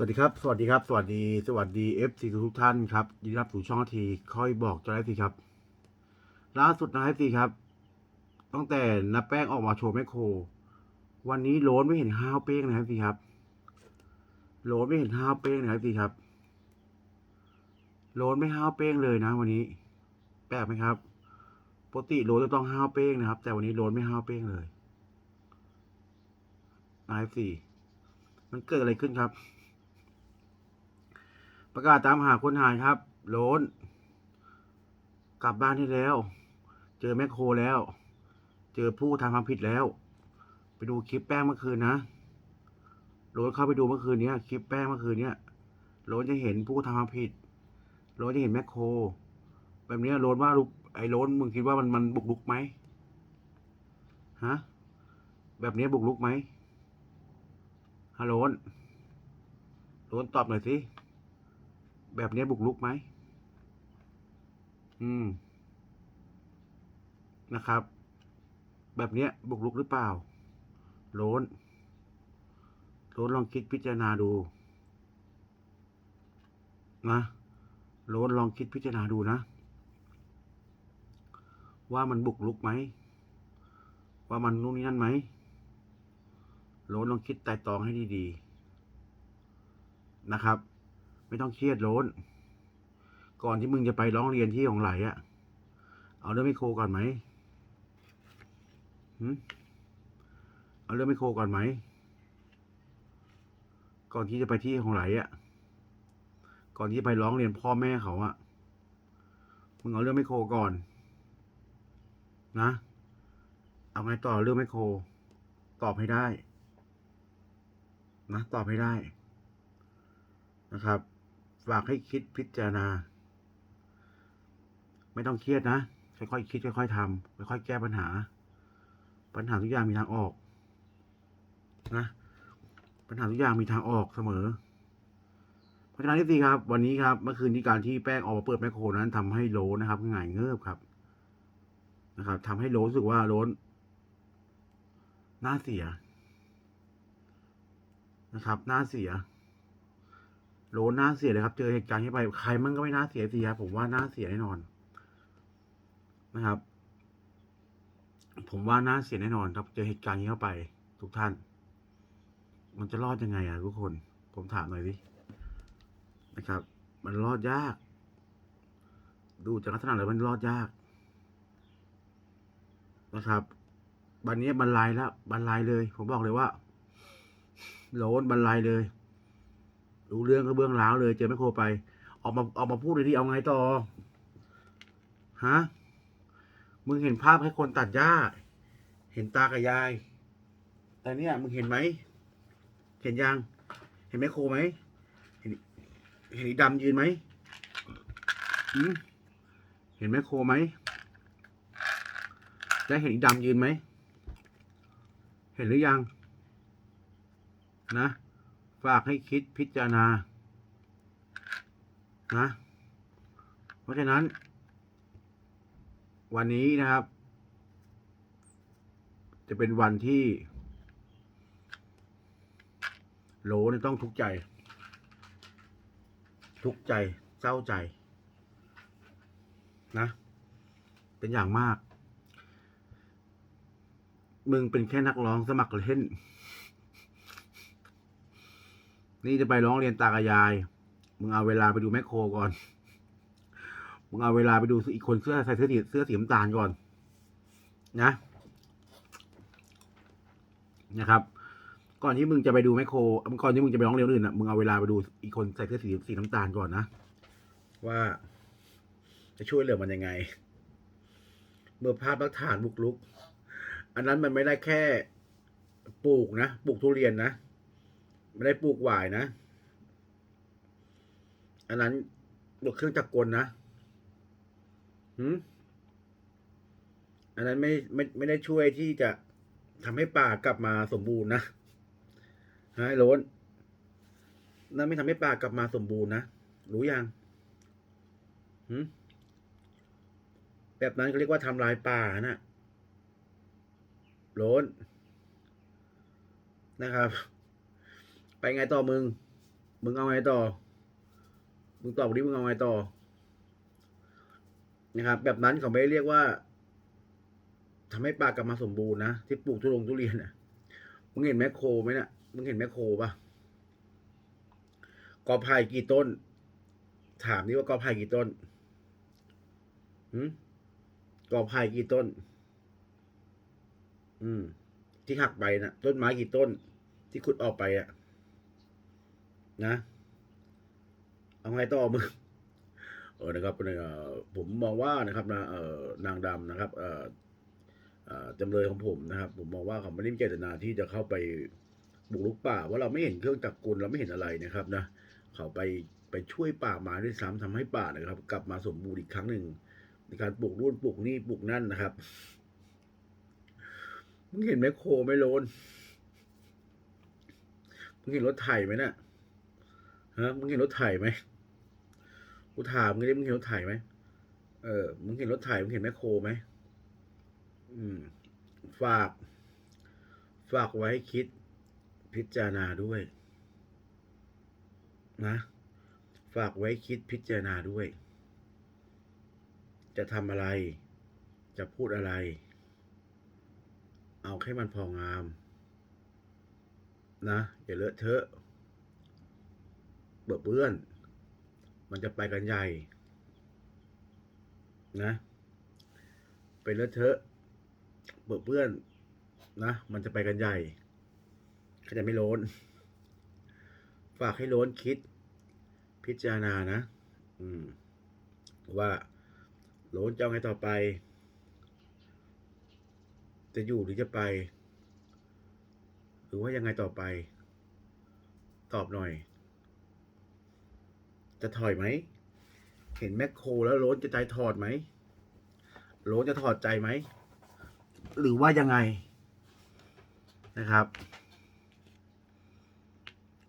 สวัสดีครับ สวัสดีครับ สวัสดี สวัสดีเอฟซีทุกท่านครับยินดีรับสู่ช่องทีค่อยบอกจะได้สิครับ ล่าสุดนะเอซีครับ ตั้งแต่นับแป้งออกมาโชว์แมคโคร วันนี้โลนไม่เห็นห้าวเป้งนะครับพี่ครับ โลนไม่เห็นห้าวเป้งนะครับพี่ครับ โลนไม่ห้าวเป้งเลยนะ วันนี้ แปลกไหมครับ ปกติโลนจะต้องห้าวเป้งนะครับ แต่วันนี้โลนไม่ห้าวเป้งเลยนะเอซีมันเกิดอะไรขึ้นครับ ประกาศตามหาคนหายครับโลนกลับบ้านที่แล้ว เจอแมคโครแล้ว เจอผู้ทำความผิดแล้ว ไปดูคลิปแป้งเมื่อคืนนะโลนเข้าไปดูเมื่อคืนเนี้ยคลิปแป้งเมื่อคืนเนี้ยโลนจะเห็นผู้ทำความผิดโลนจะเห็นแมคโคร แบบนี้โลนว่าลูกไอ้โลนมึงคิดว่ามันมันบุกลุกไหมฮะแบบนี้บุกลุกไหมฮัลโหลโลนตอบหน่อยสิ แบบนี้บุกลุกไหม อืม นะครับ แบบนี้บุกลุกหรือเปล่า โลนโลนลองคิดพิจารณาดู นะโลนลองคิดพิจารณาดูนะ ว่ามันบุกลุกไหม ว่ามันนู่นนี่นั่นไหมโลนลองคิดไต่ตองให้ดีๆ นะครับ ไม่ต้องเครียดโลนก่อนที่มึงจะไปร้องเรียนที่ของไหลอะเอาเรื่องไมโครก่อนไหมหืมเอาเรื่องไมโครก่อนไหม ก่อนที่จะไปที่ของไหลอะก่อนที่จะไปร้องเรียนพ่อแม่เขาอะมึงเอาเรื่องไมโครก่อน นะ เอาไงต่อเรื่องไมโคร ตอบให้ได้ นะ ตอบให้ได้นะครับ ฝากให้คิดพิจารณา ไม่ต้องเครียดนะ ค่อยๆคิดค่อยๆทำค่อยๆแก้ปัญหา ปัญหาทุกอย่างมีทางออก นะ ปัญหาทุกอย่างมีทางออกเสมอ เพราะฉะนั้นที่สี่ครับ วันนี้ครับ เมื่อคืนที่การที่แป้งออกมาเปิดแมคโครนั้นทำให้โลนะครับหงายเงือบครับ นะครับทำให้โลรู้สึกว่าโลนหน้าเสียนะครับ หน้าเสีย โลน่าเสียเลยครับ เจอเหตุการณ์ที่ไปใครมันก็ไม่น่าเสียสิครับผมว่าน่าเสียแน่นอน นะครับ ผมว่าน่าเสียแน่นอนครับ เจอเหตุการณ์นี้เข้าไป ทุกท่าน มันจะรอดยังไงอะทุกคน ผมถามหน่อยสินะครับ มันรอดยาก ดูจากลักษณะแล้วมันรอดยาก นะครับวันนี้บรรลัยแล้วบรรลัยเลย ผมบอกเลยว่าโลนบรรลัยเลย รู้เรื่องก็เบื้องล้าวเลยเจอแม่โครไป ออกมาออกมาพูดเลยที่เอาไงต่อฮะมึงเห็นภาพให้คนตัดหญ้า เห็นตากับยาย แต่เนี่ยมึงเห็นไหม เห็นยัง เห็นแม่โครไหม เห็นเห็นดำยืนไหมเห็นแม่โครไหม และเห็นดำยืนไหม เห็นหรือยัง นะ ฝากให้คิดพิจารณา นะ เพราะฉะนั้น วันนี้นะครับ จะเป็นวันที่ โหลนี่ต้องทุกข์ใจ ทุกข์ใจเศร้าใจ นะ เป็นอย่างมาก มึงเป็นแค่นักร้องสมัครเล่น นี่จะไปร้องเรียนตากบยาย มึงเอาเวลาไปดูแมคโครก่อน มึงเอาเวลาไปดูอีกคนเสื้อใส่เสื้อสีเสื้อสีน้ำตาลก่อน นะ นะครับ ก่อนที่มึงจะไปดูแมคโครก่อนที่มึงจะไปร้องเรียนอื่นอะ มึงเอาเวลาไปดูอีกคนใส่เสื้อสีสีน้ำตาลก่อนนะ ว่า จะช่วยเหลือมันยังไง เมื่อภาพลักฐานบุกลุก อันนั้นมันไม่ได้แค่ ปลูกนะ ปลูกทุเรียนนะ ไม่ได้ปลูกหวายนะ อันนั้นรถเครื่องจักรกลนะหืมอันนั้นไม่ไม่ไม่ได้ช่วยที่จะทำให้ป่ากลับมาสมบูรณ์นะฮะโรนนั่นไม่ทำให้ป่ากลับมาสมบูรณ์นะ รู้ยังหืมแบบนั้นเขาเรียกว่าทำลายป่านะโรนนะครับ ไปไงต่อมึง มึงเอาไงต่อ มึงตอบวันนี้มึงเอาไงต่อ นะครับ แบบนั้นเขาไม่เรียกว่าทำให้ปลากลับมาสมบูรณ์นะที่ปลูกทุลงทุเรียนน่ะมึงเห็นแมคโครไหมนะ่ะมึงเห็นแมคโครปะกอไผ่กี่ต้น ถามนี่ว่ากอไผ่กี่ต้นหืมกอไผ่กี่ต้น อืม ที่หักไปนะต้นไม้กี่ต้น ที่ขุดออกไปอะ นะ เอาไงต่อมึงเออนะครับผมมองว่านะครับนะเออนางดำนะครับเออจำเลยของผมนะครับ ผมมองว่าเขาไม่ได้มีเจตนาที่จะเข้าไปบุกรุกป่าว่าเราไม่เห็นเครื่องจักรกลเราไม่เห็นอะไรนะครับนะเขาไปไปช่วยป่าม้ด้วยซ้ำทำให้ป่านะครับ กลับมาสมบูรณ์อีกครั้งหนึ่งในการปลูกรุ่นปลูกนี่ปลูกนั่นนะครับมึงเห็นแมคโครไหมโลนมึงเห็นรถไถไหมน่ะ ฮะมึงเห็นรถไถไหมกูถามมึงดิมึงเห็นรถไถไหมเออมึงเห็นรถไถมึงเห็นแมคโครไหมอืม ฝาก ฝากไว้คิดพิจารณาด้วย นะ ฝากไว้คิดพิจารณาด้วย จะทำอะไร จะพูดอะไร เอาแค่มันพองาม นะอย่าเลอะเทอะ เบื่อเปื้อน มันจะไปกันใหญ่ นะ ไปเลอะเทอะเบื่อเพื่อน นะ มันจะไปกันใหญ่เขาจะไม่โลนฝากให้โลนคิด พิจารณานะ อืม ว่าโลนจะเอาไงต่อไป จะอยู่หรือจะไป หรือว่ายังไงต่อไป ตอบหน่อย จะถอยไหม เห็นแมคโครแล้วโรนจะใจถอดไหมโรนจะถอดใจไหม หรือว่ายังไงนะครับ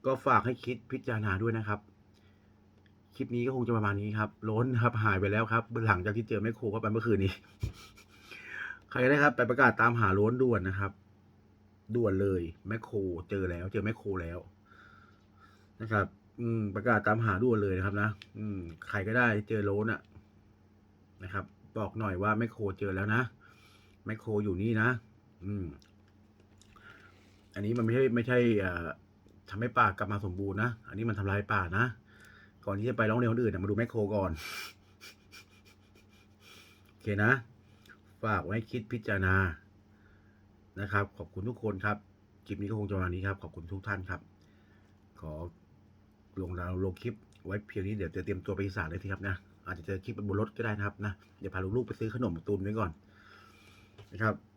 ก็ฝากให้คิดพิจารณาด้วยนะครับ คลิปนี้ก็คงจะประมาณนี้ครับโรนนครับหายไปแล้วครับหลังจากที่เจอแมคโครเข้าไปเมื่อคืนนี้ ใครได้ครับ ไปประกาศตามหาโรนด่วนนะครับด่วนเลยแมคโครเจอแล้ว เจอแมคโครแล้วนะครับ อืม ประกาศตามหาด่วนเลยนะครับ นะอืมใครก็ได้เจอโลนอะนะครับ บอกหน่อยว่าแมคโครเจอแล้วนะแมคโครอยู่นี่นะ อืม อันนี้มันไม่ใช่ไม่ใช่อ่าทำให้ป่ากลับมาสมบูรณ์นะ อันนี้มันทำลายป่านะ ก่อนที่จะไปร้องเรียนคนอื่นนะมาดูแมคโครก่อน โอเคนะ ฝากไว้คิดพิจารณา นะครับ ขอบคุณทุกคนครับ คลิปนี้ก็คงจะประมาณนี้ครับ ขอบคุณทุกท่านครับ ขอ ลงเราลงคลิปไว้เพียงนี้เดี๋ยวจะเตรียมตัวไปอีสานเลยทีครับนะอาจจะเจอคลิปบนรถก็ได้นะครับนะเดี๋ยวพาลูกๆไปซื้อขนมตุนไว้ก่อนนะครับ